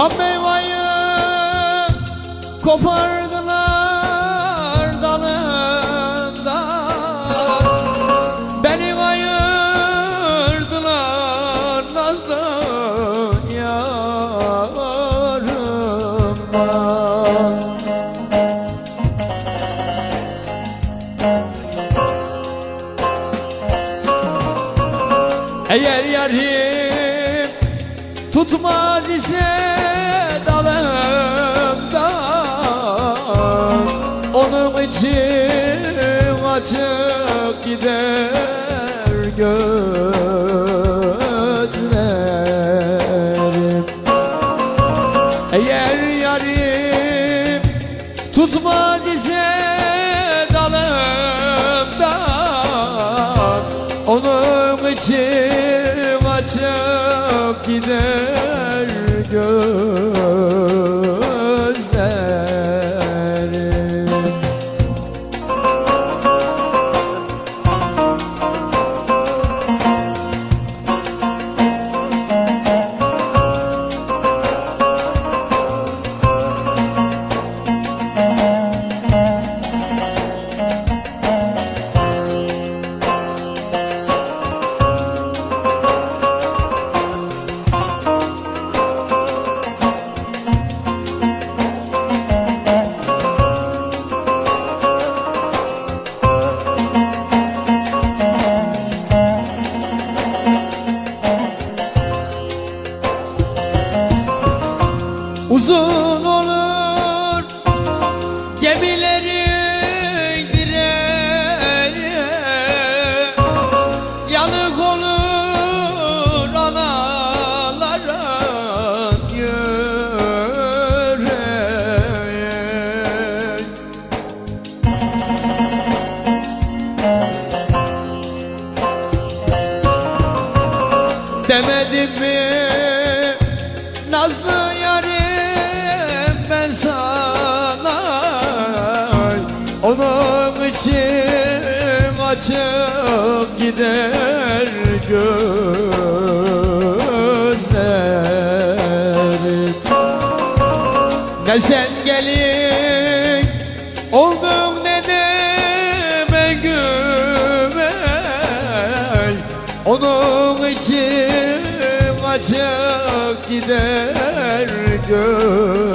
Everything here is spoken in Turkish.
Ham meyveyi kopardılar dalından Beni ayırdılar nazlı yarımdan Eğer yarim tutmaz ise dalımdan Onun için açık gider gözlerim. Eğer yarim tutmaz ise dalımdan Onun için açıp gider gözlerim Uzun olur gemilerin direği. Yanık olur anaların yüreği. Demedim mi Nazlı için açıp gider gözlerim Ne sen gelin oldun ne de ben Onun için açık gider göz